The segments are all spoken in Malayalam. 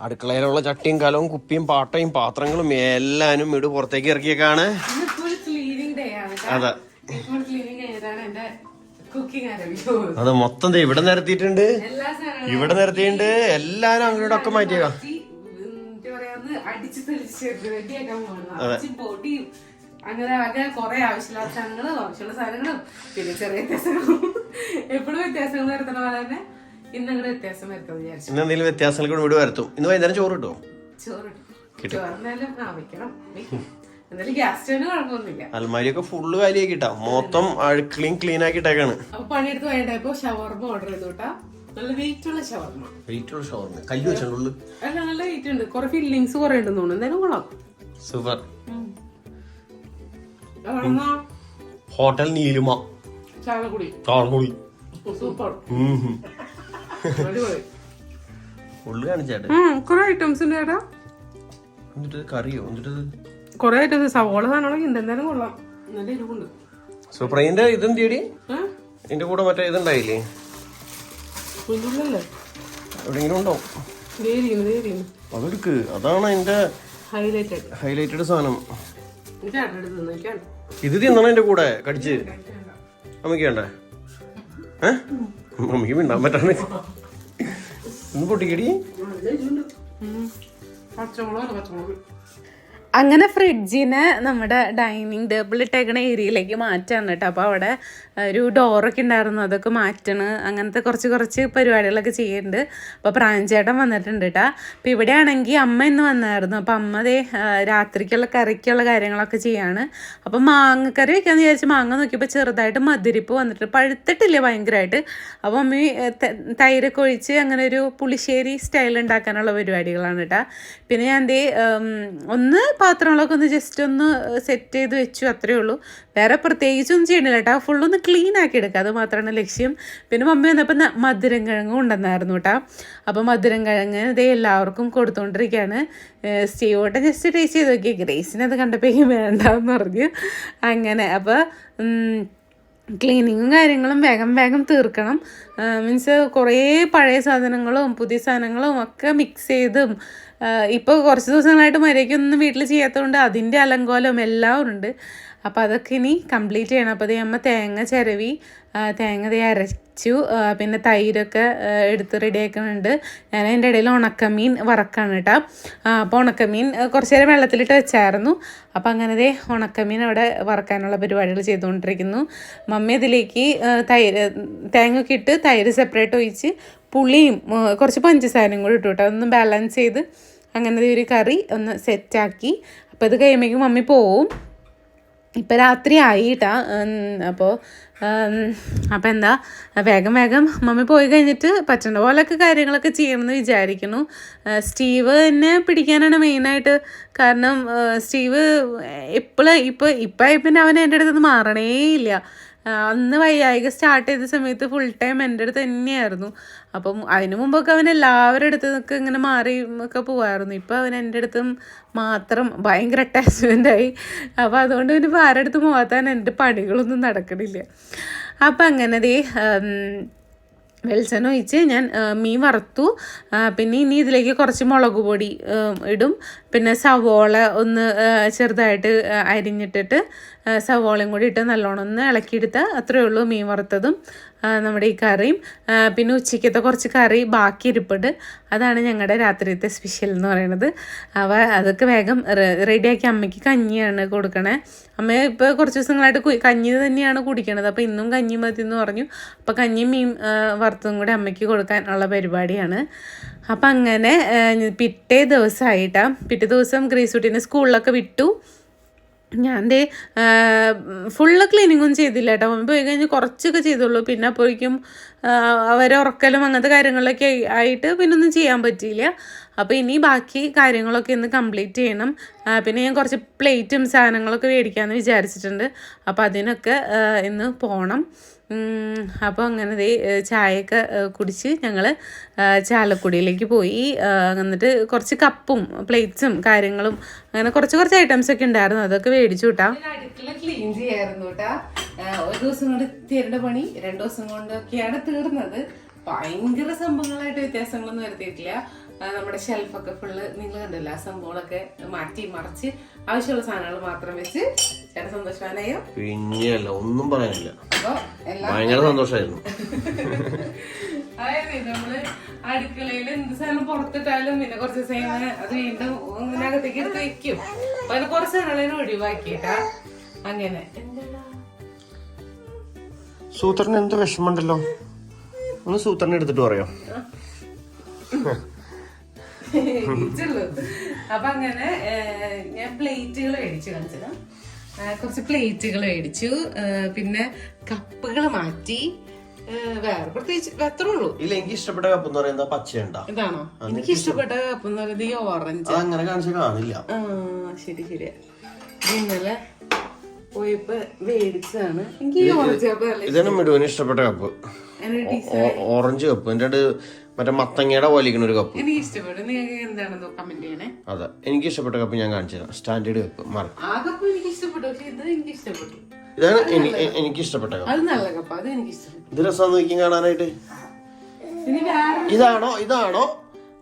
അടുക്കളയിലുള്ള ചട്ടിയും കലവും കുപ്പിയും പാട്ടയും പാത്രങ്ങളും എല്ലാനും ഇട് പുറത്തേക്ക് ഇറക്കിയേക്കാണ്. അതെ. അത് മൊത്തം ഇവിടെ നിരത്തിയിട്ടുണ്ട് ഇവിടെ നിരത്തിയിട്ടുണ്ട് എല്ലാരും അങ്ങോട്ടൊക്കെ മാറ്റിയേക്കാം മാറ്റിയ അങ്ങനെ ആകെ കുറെ ആവശ്യമില്ലാത്ത സാധനങ്ങളും ആവശ്യമുള്ള സാധനങ്ങളും. പിന്നെ ചെറിയ വ്യത്യാസങ്ങളും. എപ്പോഴും വ്യത്യാസങ്ങൾ വരുത്തണ പോലെ തന്നെ ഇന്നങ്ങടെ വ്യത്യാസം വിചാരിച്ചു. ഇന്ന് എന്തെങ്കിലും വ്യത്യാസങ്ങൾ കൂടി ഇവിടെ വരുത്തും. ഇന്ന് വൈകുന്നേരം ചോറ് കിട്ടുമോ ചോറ് കിട്ടും. എന്തായാലും ആ വെക്കണം. വെക്കും എന്തായാലും ഗ്യാസ് സ്റ്റോവിന് കുഴപ്പമൊന്നുമില്ല. അൽമാരിയൊക്കെ ഫുള്ള് കാലിയാക്കി മൊത്തം ക്ലീൻ ക്ലീൻ ആക്കിയിട്ടേക്കാണ്. അപ്പൊ പണിയെടുത്ത് വേണ്ടപ്പോ ഷവർമ ഓർഡർ ചെയ്തു കേട്ടാ. നല്ല വെയിറ്റ് ഉള്ള ഷവർമ. വെയിറ്റുള്ള വെച്ചിട്ടുള്ളു അല്ല നല്ല വെയിറ്റ് ഉണ്ട്. കുറെ ഫില്ലിങ്സ് കുറെ ഉണ്ടെന്ന് തോന്നുന്നു. എന്തായാലും കൊള്ളാം. സൂപ്പർ അവിടെന്നാ ഹോട്ടൽ നീലിമ. ചാലക്കുടി സൂപ്പർ. കുറെ ഐറ്റംസ് ഉണ്ട് ചേട്ടാ. എന്നിട്ട് കറിയോ? എന്നിട്ട് ഐറ്റംസ് സവോള സാധനങ്ങളൊക്കെ ഉണ്ട്. എന്തായാലും കൊള്ളാം. നല്ല ഏഹ് കൂടെ മറ്റേ ഇതുണ്ടായില്ലേ? എവിടെയെങ്കിലും ഉണ്ടോ? അതെടുക്ക്. അതാണ് എന്റെ ഹൈലൈറ്റഡ് ഹൈലൈറ്റഡ് സാധനം. ഇത് തിന്നണം എന്റെ കൂടെ? കടിച്ച്? അമ്മയ്ക്ക് വേണ്ടേ. ഏ? മമ്മിക്ക് മിണ്ടാൻ പറ്റാണ് ഒന്ന് പൊട്ടിക്കടി പച്ചമുളക് പച്ചമുളക് അങ്ങനെ ഫ്രിഡ്ജിനെ നമ്മുടെ ഡൈനിങ് ടേബിൾ ഇട്ടേക്കണ ഏരിയയിലേക്ക് മാറ്റാണ് കേട്ടോ. അപ്പോൾ അവിടെ ഒരു ഡോറൊക്കെ ഉണ്ടായിരുന്നു. അതൊക്കെ മാറ്റണ്. അങ്ങനത്തെ കുറച്ച് കുറച്ച് പരിപാടികളൊക്കെ ചെയ്യുന്നുണ്ട് അപ്പോൾ പ്രാഞ്ചേട്ടൻ വന്നിട്ടുണ്ട് കേട്ടോ. അപ്പോൾ ഇവിടെ ആണെങ്കിൽ അമ്മ ഇന്ന് വന്നായിരുന്നു. അപ്പോൾ അമ്മ ദേ രാത്രിക്കുള്ള കറിക്കുള്ള കാര്യങ്ങളൊക്കെ ചെയ്യാണ്. അപ്പോൾ കറി വെക്കാന്ന് വിചാരിച്ച് മാങ്ങ നോക്കിയപ്പോൾ ചെറുതായിട്ട് മധുരിപ്പ് വന്നിട്ട് പഴുത്തിട്ടില്ല ഭയങ്കരമായിട്ട്. അപ്പോൾ അമ്മ തൈരൊക്കെ ഒഴിച്ച് അങ്ങനെ ഒരു പുളിശ്ശേരി സ്റ്റൈൽ ഉണ്ടാക്കാനുള്ള പരിപാടികളാണ് കേട്ടോ. പിന്നെ ഞാൻ എന്തേ ഒന്ന് പാത്രങ്ങളൊക്കെ ഒന്ന് ജസ്റ്റ് ഒന്ന് സെറ്റ് ചെയ്ത് വെച്ചു അത്രേ ഉള്ളൂ. വേറെ പ്രത്യേകിച്ചൊന്നും ചെയ്യണില്ല കേട്ടോ. ഫുള്ളൊന്ന് ക്ലീൻ ആക്കി എടുക്കുക. അത് മാത്രമാണ് ലക്ഷ്യം. പിന്നെ മമ്മി വന്നപ്പോൾ മധുരം കിഴങ്ങും ഉണ്ടെന്നായിരുന്നു കേട്ടോ. അപ്പോൾ മധുരം കിഴങ്ങ് ഇതേ എല്ലാവർക്കും കൊടുത്തുകൊണ്ടിരിക്കുകയാണ് സ്റ്റീവോട്ടെ ജസ്റ്റ് ടേസ്റ്റ് ചെയ്ത് നോക്കി. ഗ്രേസിനെ അത് കണ്ടപ്പോഴേക്കും വേണ്ടെന്ന് പറഞ്ഞു. അങ്ങനെ അപ്പോൾ ക്ലീനിങ്ങും കാര്യങ്ങളും വേഗം വേഗം തീർക്കണം. മീൻസ് കുറേ പഴയ സാധനങ്ങളും പുതിയ സാധനങ്ങളും ഒക്കെ മിക്സ് ചെയ്തും ഇപ്പോൾ കുറച്ച് ദിവസങ്ങളായിട്ട് മര്യാദയ്ക്കൊന്നും വീട്ടിൽ ചെയ്യാത്തതുകൊണ്ട് അതിന്റെ അലങ്കോലം എല്ലാം ഉണ്ട്. അപ്പോൾ അതൊക്കെ ഇനി കംപ്ലീറ്റ് ചെയ്യണം. അപ്പോൾ അമ്മ തേങ്ങ ചിരവി തേങ്ങ തേ അരച്ചു പിന്നെ തൈരൊക്കെ എടുത്ത് റെഡിയാക്കുന്നുണ്ട്. ഞാൻ അതിന്റെ ഇടയിൽ ഉണക്കമീൻ വറക്കാണ് കേട്ടോ. അപ്പോൾ ഉണക്കമീൻ കുറച്ച് നേരം വെള്ളത്തിലിട്ട് വെച്ചായിരുന്നു. അപ്പോൾ അങ്ങനെ ദേ ഉണക്കമീൻ അവിടെ വറക്കാനുള്ള പരിപാടികൾ ചെയ്തുകൊണ്ടിരിക്കുന്നു. മമ്മി അതിലേക്ക് തൈര് തേങ്ങ ഒക്കെ ഇട്ട് തൈര് സെപ്പറേറ്റ് ഒഴിച്ച് പുളിയും കുറച്ച് പഞ്ചസാരയും കൂടി ഇട്ടു കേട്ടോ. അതൊന്ന് ബാലൻസ് ചെയ്ത് അങ്ങനെ ഒരു കറി ഒന്ന് സെറ്റാക്കി. അപ്പോൾ ഇത് കഴിയുമ്പോഴേക്കും മമ്മി പോവും. ഇപ്പം രാത്രി ആയിട്ടാ അപ്പോൾ അപ്പോൾ എന്താ വേഗം വേഗം മമ്മി പോയി കഴിഞ്ഞിട്ട് പറ്റുന്ന പോലൊക്കെ കാര്യങ്ങളൊക്കെ ചെയ്യണമെന്ന് വിചാരിക്കുന്നു. സ്റ്റീവ് എന്നെ പിടിക്കാനാണ് മെയിനായിട്ട് കാരണം സ്റ്റീവ് എപ്പോഴും ഇപ്പോൾ ഇപ്പം പിന്നെ അവൻ എന്റെ അടുത്ത് നിന്ന് മാറണേ ഇല്ല അന്ന് വയ്യായിക സ്റ്റാർട്ട് ചെയ്ത സമയത്ത് ഫുൾ ടൈം എന്റെ അടുത്ത് തന്നെയായിരുന്നു. അപ്പം അതിനു മുമ്പൊക്കെ അവൻ എല്ലാവരുടെ അടുത്ത് നിന്നൊക്കെ ഇങ്ങനെ മാറി ഒക്കെ പോവായിരുന്നു. ഇപ്പം അവൻ എന്റെ അടുത്തും മാത്രം ഭയങ്കര അറ്റാച്ച്മെന്റ് ആയി. അപ്പോൾ അതുകൊണ്ട് പിന്നെ ആരുടെ അടുത്ത് പോകാത്താൻ എന്റെ പണികളൊന്നും നടക്കണില്ല. അപ്പം അങ്ങനെ ദേ വെളിച്ചെണ്ണ ഒഴിച്ച് ഞാൻ മീൻ വറുത്തു. പിന്നെ ഇനി ഇതിലേക്ക് കുറച്ച് മുളക് പൊടി ഇടും. പിന്നെ സവോള ഒന്ന് ചെറുതായിട്ട് അരിഞ്ഞിട്ടിട്ട് സവോളയും കൂടി ഇട്ട് നല്ലോണം ഒന്ന് ഇളക്കിയെടുത്താൽ അത്രയേ ഉള്ളൂ മീൻ വറുത്തതും. നമ്മുടെ ഈ കറിയും പിന്നെ ഉച്ചയ്ക്കത്തെ കുറച്ച് കറി ബാക്കി ഇരിപ്പുണ്ട്. അതാണ് ഞങ്ങളുടെ രാത്രിയത്തെ സ്പെഷ്യൽ എന്ന് പറയുന്നത് അവ അതൊക്കെ വേഗം റെഡിയാക്കി അമ്മയ്ക്ക് കഞ്ഞിയാണ് കൊടുക്കണേ. അമ്മ ഇപ്പോൾ കുറച്ച് ദിവസങ്ങളായിട്ട് കഞ്ഞി തന്നെയാണ് കുടിക്കണത്. അപ്പോൾ ഇന്നും കഞ്ഞി മതി എന്ന് പറഞ്ഞു. അപ്പോൾ കഞ്ഞി മീൻ വറുത്തും കൂടി അമ്മയ്ക്ക് കൊടുക്കാനുള്ള പരിപാടിയാണ്. അപ്പം അങ്ങനെ പിറ്റേ ദിവസമായിട്ടാണ് പിറ്റേ ദിവസം ഗ്രീസുട്ടിനെ സ്കൂളിലൊക്കെ വിട്ടു. ഞാൻ ദേ ഫുള്ള് ക്ലീനിങ്ങും ചെയ്തില്ല കേട്ടോ മമ്മി പോയി കഴിഞ്ഞ് കുറച്ചൊക്കെ ചെയ്തുള്ളൂ. പിന്നെ അപ്പോഴേക്കും അവരെ ഉറക്കലും അങ്ങനത്തെ കാര്യങ്ങളിലൊക്കെ ആയിട്ട് പിന്നെ ഒന്നും ചെയ്യാൻ പറ്റിയില്ല. അപ്പോൾ ഇനി ബാക്കി കാര്യങ്ങളൊക്കെ ഇന്ന് കംപ്ലീറ്റ് ചെയ്യണം. പിന്നെ ഞാൻ കുറച്ച് പ്ലേറ്റും സാധനങ്ങളൊക്കെ മേടിക്കാമെന്ന് വിചാരിച്ചിട്ടുണ്ട്. അപ്പോൾ അതിനൊക്കെ ഇന്ന് പോകണം അപ്പോൾ അങ്ങനെ ദേ ചായയൊക്കെ കുടിച്ച് ഞങ്ങൾ ചാലക്കുടിയിലേക്ക് പോയി. എന്നിട്ട് കുറച്ച് കപ്പും പ്ലേറ്റ്സും കാര്യങ്ങളും അങ്ങനെ കുറച്ച് കുറച്ച് ഐറ്റംസ് ഒക്കെ ഉണ്ടായിരുന്നു. അതൊക്കെ മേടിച്ചു കൂട്ടാ അടുക്കള ക്ലീൻ ചെയ്യായിരുന്നു കേട്ടാ ഒരു ദിവസം കൊണ്ട് തീരേണ്ട പണി രണ്ടു ദിവസം കൊണ്ടൊക്കെയാണ് തീർന്നത്. ഭയങ്കര സംഭവങ്ങളായിട്ട് വ്യത്യാസങ്ങളൊന്നും വരുത്തിയിട്ടില്ല. നമ്മുടെ ഷെൽഫൊക്കെ ഫുള്ള് നിങ്ങൾ കണ്ടില്ല ആ സംഭവങ്ങളൊക്കെ മാറ്റി മറിച്ച് ആവശ്യമുള്ള സാധനങ്ങൾ മാത്രം വെച്ച് ചേട്ടൻ സന്തോഷവാനായോ? പിന്നെയല്ല ഒന്നും പറയാനില്ല. അപ്പൊ എല്ലാം ഭയങ്കര സന്തോഷമായിരുന്നു അതായത് നമ്മൾ അടുക്കളയിൽ എന്ത് സാധനം പുറത്തിട്ടാലും പിന്നെ കുറച്ച് ദിവസം അത് വീണ്ടും ഇങ്ങനെ അകത്തേക്ക് എടുത്ത് വെക്കും. അപ്പൊ അതിന് കുറച്ച് സാധനങ്ങളെ ഒഴിവാക്കിട്ടാ അങ്ങനെ? സൂത്രന് എന്ത് വിഷമമുണ്ടല്ലോ? ഒന്ന് സൂത്രനെ എടുത്തിട്ട് പറയോ. അപ്പൊ അങ്ങനെ ഞാൻ പ്ലേറ്റുകൾ മേടിച്ചു കാണിച്ചത്. കുറച്ച് പ്ലേറ്റുകൾ മേടിച്ചു. പിന്നെ കപ്പുകൾ മാറ്റി വേറെ പ്രത്യേകിച്ച് അത്രേ ഉള്ളൂ. ഇല്ല എനിക്ക് ഇഷ്ടപ്പെട്ട കപ്പ് എന്ന് പറയുന്നത് പച്ചയുണ്ട. ഇതാണോ? എനിക്ക് ഇഷ്ടപ്പെട്ട കപ്പ് എന്ന് പറയുന്നത് ഈ ഓറഞ്ച്. അങ്ങനെ കാണിച്ച കാണില്ല. ശരി ശരി. ഇന്നലെ പോയപ്പോ മേടിച്ചതാണ്. എനിക്ക് ഈ ഓറഞ്ച് കപ്പ് ഇതാണ് മിടുവിന് ഇഷ്ടപ്പെട്ട കപ്പ്. ഓറഞ്ച് കപ്പ് എന്റെ അടുത്ത് മറ്റേ മത്തങ്ങയുടെ പോലിരിക്കുന്ന ഒരു കപ്പ് എനിക്ക് ഇഷ്ടപ്പെട്ടു നിങ്ങൾക്ക് എന്താണെന്നോ കമന്റ് ചെയ്യണേ? അതെ. എനിക്ക് ഇഷ്ടപ്പെട്ട കപ്പ് ഞാൻ കാണിച്ചു തരാം. സ്റ്റാൻഡേർഡ് കപ്പ് മറക്കും ആ കപ്പ് എനിക്ക് ഇഷ്ടപ്പെട്ടു പക്ഷെ ഇത് എനിക്ക് ഇഷ്ടപ്പെട്ടു ഇതാണ് എനിക്ക് ഇഷ്ടപ്പെട്ട കപ്പ് അത് നല്ല കപ്പ് അത് എനിക്ക് ഇഷ്ടപ്പെട്ടു ഇത് രസം നോക്കി കാണാനായിട്ട്. ഇതാണോ? ഇതാണോ?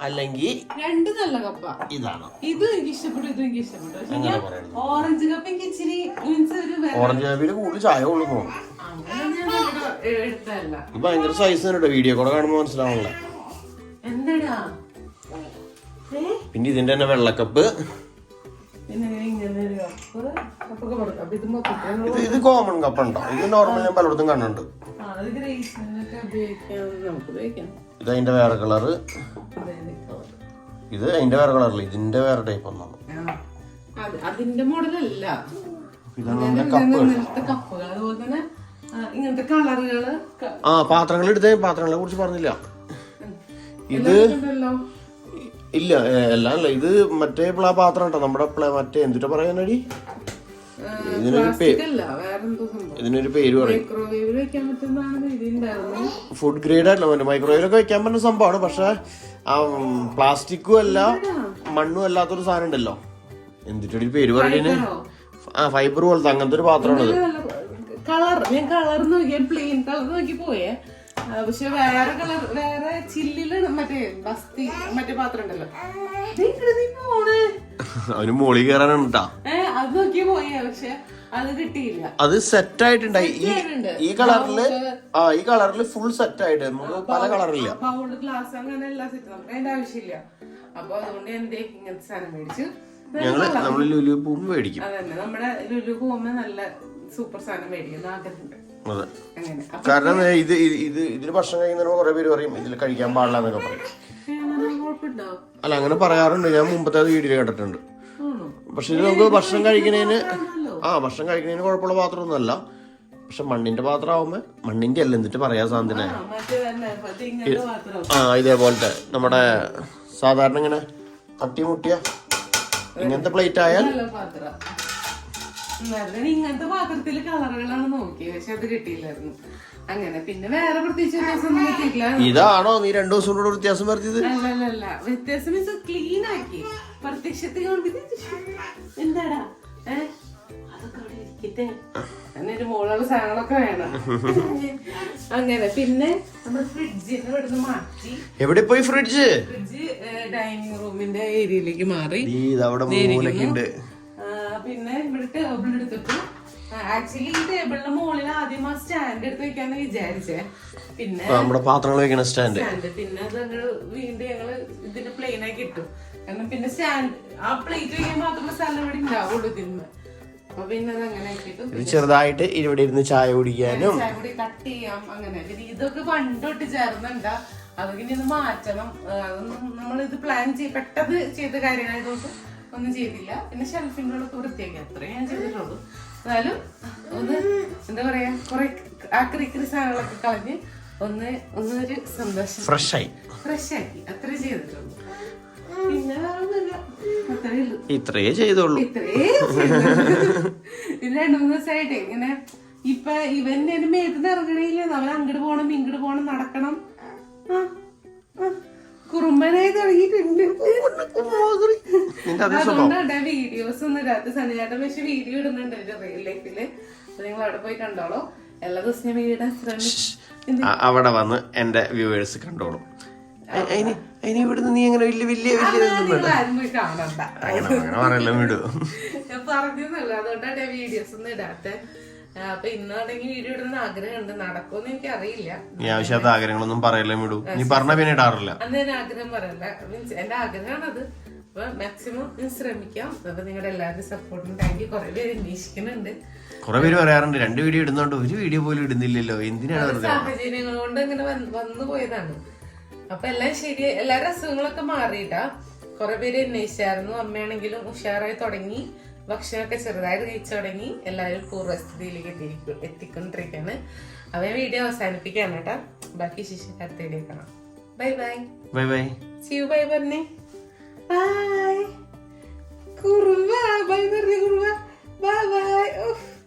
അല്ലെങ്കിൽ രണ്ട് നല്ല കപ്പ ഇതാണോ? ഇത് എനിക്ക് ഇഷ്ടപ്പെട്ടു ഇത് എനിക്ക് ഇഷ്ടപ്പെട്ടു ഓറഞ്ച് കപ്പ് എനിക്ക് ഇച്ചിരി മീൻസ് ഒരു വേ- ഓറഞ്ച് കപ്പിന് കൂടുതൽ ചായ ഉള്ളു ഭയങ്കര സൈസ് തന്നെ വീഡിയോ കൂടെ കാണുമ്പോൾ മനസ്സിലാവണല്ലേ എന്താടാ? പിന്നെ ഇതിന്റെ തന്നെ വെള്ളക്കപ്പ്. പിന്നെ ഇങ്ങനെ കപ്പ് കപ്പൊക്കെ കൊടുക്കാം. അപ്പൊ ഇത് കോമൺ കപ്പ് ഉണ്ടോ? ഇത് നോർമൽ ഞാൻ പലയിടത്തും കണ്ടുണ്ട് ഇത് അതിന്റെ വേറെ കളറ് ഇത് അതിന്റെ വേറെ കളറില്ല ഇതിന്റെ വേറെ ടൈപ്പ് ഒന്നാണ്. ആ. അത് അതിന്റെ മോഡലല്ല ഇതാണ് കപ്പ് കപ്പുകൾ അതുപോലെ തന്നെ ഇങ്ങനത്തെ കളറുകൾ ആ പാത്രങ്ങൾ എടുത്തേ പാത്രങ്ങളെ കുറിച്ച് പറഞ്ഞില്ല. ഇത് ഇല്ല എല്ലാം അല്ല ഇത് മറ്റേ പ്ലാ പാത്രം ഉണ്ടോ നമ്മുടെ മറ്റേ എന്തിട്ടാ പറയാനടി? ഇതിനൊരു ഇതിനൊരു പേര് പറയും. ഫുഡ് ഗ്രേഡ് ആയിട്ടുള്ള മൈക്രോവേവിലൊക്കെ വെക്കാൻ പറ്റുന്ന സംഭവമാണ് പക്ഷെ ആ പ്ലാസ്റ്റിക്കും അല്ല മണ്ണും അല്ലാത്തൊരു സാധനം ഉണ്ടല്ലോ. എന്തിട്ടൊരു പേര് പറയുന്നത് ആ ഫൈബർ പോലത്തെ അങ്ങനത്തെ ഒരു പാത്രമാണത്. കളർ ഞാൻ കളർ നോക്കിയ പ്ലെയിൻ കളർ നോക്കി പോയേ. പക്ഷെ വേറെ കളർ വേറെ ചില്ലിൽ മറ്റേ ബസ്തി മറ്റേ പാത്രം ഉണ്ടല്ലോ. അവന് മോളി കയറാനാണ് കേട്ടാ അത് നോക്കി പോയേ പക്ഷെ അത് കിട്ടിയില്ല. അത് സെറ്റ് ആയിട്ടുണ്ടായി. ഈ ഈ കളറിൽ ആ ഈ കളറിൽ ഫുൾ സെറ്റ് ആയിട്ട് നമുക്ക് പല കളറില്ല. പൗണ്ട് ഗ്ലാസ് അങ്ങനെ എല്ലാ സെറ്റ് നമുക്ക് അതിന്റെ ആവശ്യമില്ല. അപ്പൊ അതുകൊണ്ട് എന്തേ ഇങ്ങനത്തെ സാധനം മേടിച്ചു. ഞങ്ങൾ നമ്മൾ ലുലു പോകുമ്പോ മേടിക്കും. അതന്നെ നമ്മുടെ ലുലു പോകുമ്പോ നല്ല സൂപ്പർ സാധനം മേടിക്കുന്ന ആഗ്രഹമുണ്ട് അതെ. അങ്ങനെ. അപ്പൊ കാരണം ഇത് ഇത് ഇത് ഇതിൽ ഭക്ഷണം കഴിക്കുന്ന കുറെ പേര് പറയും ഇതിൽ കഴിക്കാൻ പാടില്ല എന്നൊക്കെ പറയും. കുഴപ്പമുണ്ടോ? അല്ല അങ്ങനെ പറയാറുണ്ട്. ഞാൻ മുമ്പത്തെ വീഡിയോ കണ്ടിട്ടുണ്ട്. ആണോ? പക്ഷെ ഇത് നമുക്ക് ഭക്ഷണം കഴിക്കുന്നതിന് ആ ഭക്ഷണം കഴിക്കുന്നതിന് കുഴപ്പമുള്ള പാത്രമൊന്നുമല്ല. പക്ഷെ മണ്ണിന്റെ പാത്രം ആവുമ്പോ മണ്ണിന്റെ അല്ല എന്നിട്ട് പറയാ സാധനത്തിനെ ആ, ഇങ്ങനത്തെ മാത്രം ആ ഇതേപോലത്തെ നമ്മുടെ സാധാരണ ഇങ്ങനെ തട്ടിമുട്ടിയ ഇങ്ങനത്തെ പ്ലേറ്റ് ആയാൽ നല്ല പാത്രം. എന്നാലും ഇങ്ങനത്തെ പാത്രത്തിൽ കളറുകളാണ് നോക്കിയത് പക്ഷെ അത് കിട്ടിയില്ലായിരുന്നു. അങ്ങനെ പിന്നെ വേറെ പ്രത്യേകിച്ച് വ്യത്യാസമൊന്നും കിട്ടിയില്ല ഇതാണോ നീ രണ്ടു ദിവസം കൂടെ വ്യത്യാസം വരുത്തിയത്? അല്ലല്ല വ്യത്യാസം മീൻസ് ക്ലീൻ ആക്കി. പ്രത്യക്ഷത്തിൽ കണ്ടിട്ട് എന്താടാ? ഏ? അതൊക്കെ അവിടെ ഇരിക്കട്ടെ. എന്നൊരു മോളുള്ള സാധനങ്ങളൊക്കെ വേണം. അങ്ങനെ പിന്നെ നമ്മുടെ ഫ്രിഡ്ജിന്ന് ഇവിടുന്ന് മാറ്റി. എവിടെ പോയി ഫ്രിഡ്ജ് ഫ്രിഡ്ജ് ഡൈനിങ് റൂമിന്റെ ഏരിയയിലേക്ക് മാറി. നീ ഇതവിടെ മൂലൊക്കെ ഉണ്ട് ആ, പിന്നെ ഇവിടെ ടേബിൾ എടുത്തിട്ടു ആക്ച്വലി ഈ ടേബിളിന്റെ മുകളിൽ ആദ്യം ആ സ്റ്റാൻഡ് എടുത്ത് വെക്കാന്ന് വിചാരിച്ചേ. പിന്നെ നമ്മുടെ പാത്രങ്ങൾ വെക്കുന്ന സ്റ്റാൻഡ് പിന്നെ അത് ഞങ്ങൾ വീണ്ടും ഞങ്ങൾ ഇതിന്റെ പ്ലെയിൻ ആക്കി ഇട്ടു. കാരണം പിന്നെ സ്റ്റാൻഡ് ആ പ്ലേറ്റ് വെക്കാൻ മാത്രമേ സ്ഥലം ഇവിടെ ഉണ്ടാവുള്ളൂ ഇതിന് ചെറുതായിട്ട് ഇവിടെ ഇരുന്ന് ചായ കുടിക്കാനും. ചായ കൂടി കട്ട് ചെയ്യാം അങ്ങനെ. പിന്നെ ഇതൊക്കെ പണ്ടോട്ട് ചേർന്നുണ്ട അതൊക്കെ ഇനി ഒന്ന് മാറ്റണം. അതൊന്നും നമ്മൾ ഇത് പ്ലാൻ ചെയ്ത് പെട്ടെന്ന് ചെയ്ത കാര്യങ്ങളായതുകൊണ്ട് ഒന്നും ചെയ്തില്ല. പിന്നെ ഷെൽഫിന്റെ ഉള്ളൊക്കെ വൃത്തിയാക്കി അത്രേ ഞാൻ ചെയ്തിട്ടുള്ളൂ. എന്നാലും ഒന്ന് എന്താ പറയാ കുറെ ആക്രി സാധനങ്ങളൊക്കെ കളഞ്ഞ് ഒന്ന് ഒന്നൊരു സന്തോഷം. ഫ്രഷ് ആയി ഫ്രഷ് ആക്കി അത്രേ ചെയ്തിട്ടുള്ളൂ. പിന്നെ ഉള്ളൂ. ഇത്രയേ രണ്ടു മൂന്ന് ദിവസമായിട്ട് ഇങ്ങനെ ഇപ്പൊ ഇവന്റെ എന്റെ മേത്തുനിന്ന് ഇറങ്ങണില്ല അവൻ അങ്ങോട്ട് പോണം ഇങ്ങോട്ട് പോണം നടക്കണം. ആ, ആ. കുറുമ്പനായി തുടങ്ങിയിട്ടുണ്ട് അതുകൊണ്ടാണ് വീഡിയോസ് ഒന്നും രാത്രി സനിചേട്ടൻ പക്ഷെ വീഡിയോ ഇടുന്നുണ്ട് ഒരു റിയൽ ലൈഫിൽ നിങ്ങൾ അവിടെ പോയി കണ്ടോളൂ. എല്ലാ ദിവസവും ഞാൻ വീടാൻ അവിടെ വന്ന് എന്റെ വ്യൂവേഴ്സ് കണ്ടോളൂ. ഇനി ഇവിടുന്ന് നീ അങ്ങനെ വലിയ വലിയ അങ്ങനെ അങ്ങനെ പറയല്ലോ വിടൂ. ഞാൻ പറഞ്ഞതല്ല അതുകൊണ്ടാണ് വീഡിയോസ് ഒന്നും ഇടാത്തെ അപ്പൊ ഇന്നാണെങ്കിൽ വീഡിയോ ഇടുന്ന ആഗ്രഹമുണ്ട്. നടക്കുമെന്ന് എനിക്ക് അറിയില്ല നീ ആഗ്രഹങ്ങളൊന്നും പറയല്ലേ വിടൂ? നീ പറഞ്ഞ പിന്നെ ഇടാറില്ല. അന്ന് ഞാൻ ആഗ്രഹം പറയല്ല മീൻസ് എന്റെ ആഗ്രഹമാണ് അത് അപ്പൊ മാക്സിമം ഞാൻ ശ്രമിക്കാം. അപ്പൊ നിങ്ങളുടെ എല്ലാവരുടെയും സപ്പോർട്ടും താങ്ക് യു കുറെ പേര് അന്വേഷിക്കുന്നുണ്ട്. കുറെ പേര് പറയാറുണ്ട് രണ്ട് വീഡിയോ ഇടുന്നോണ്ട് ഒരു വീഡിയോ പോലും ഇടുന്നില്ലല്ലോ. എന്തിനാണ് വെറുതെ സാഹചര്യങ്ങൾ കൊണ്ട് ഇങ്ങനെ വന്നു പോയതാണ്. അപ്പൊ എല്ലാം ശരി. എല്ലാവരുടെ അസുഖങ്ങളൊക്കെ മാറിയിട്ടാ. കുറെ പേര് അന്വേഷിച്ചായിരുന്നു. അമ്മയാണെങ്കിലും ഉഷാറായി തുടങ്ങി. ഭക്ഷണമൊക്കെ ചെറുതായിട്ട് കഴിച്ചു തുടങ്ങി എല്ലാവരും പൂർവസ്ഥിതിയിലേക്ക് എത്തിയിരിക്കും എത്തിക്കൊണ്ടിരിക്കുകയാണ്. അവ വീഡിയോ അവസാനിപ്പിക്കാൻ കേട്ടോ. ബാക്കി ശിശു വീഡിയോ കാണാം. Bye bye bye bye Shiva bye പറഞ്ഞേ ബൈ കുറുവ ബൈ പറഞ്ഞു കുറുവ. ബൈ ബൈ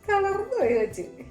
കളർന്നു പോയി വെച്ചിട്ട്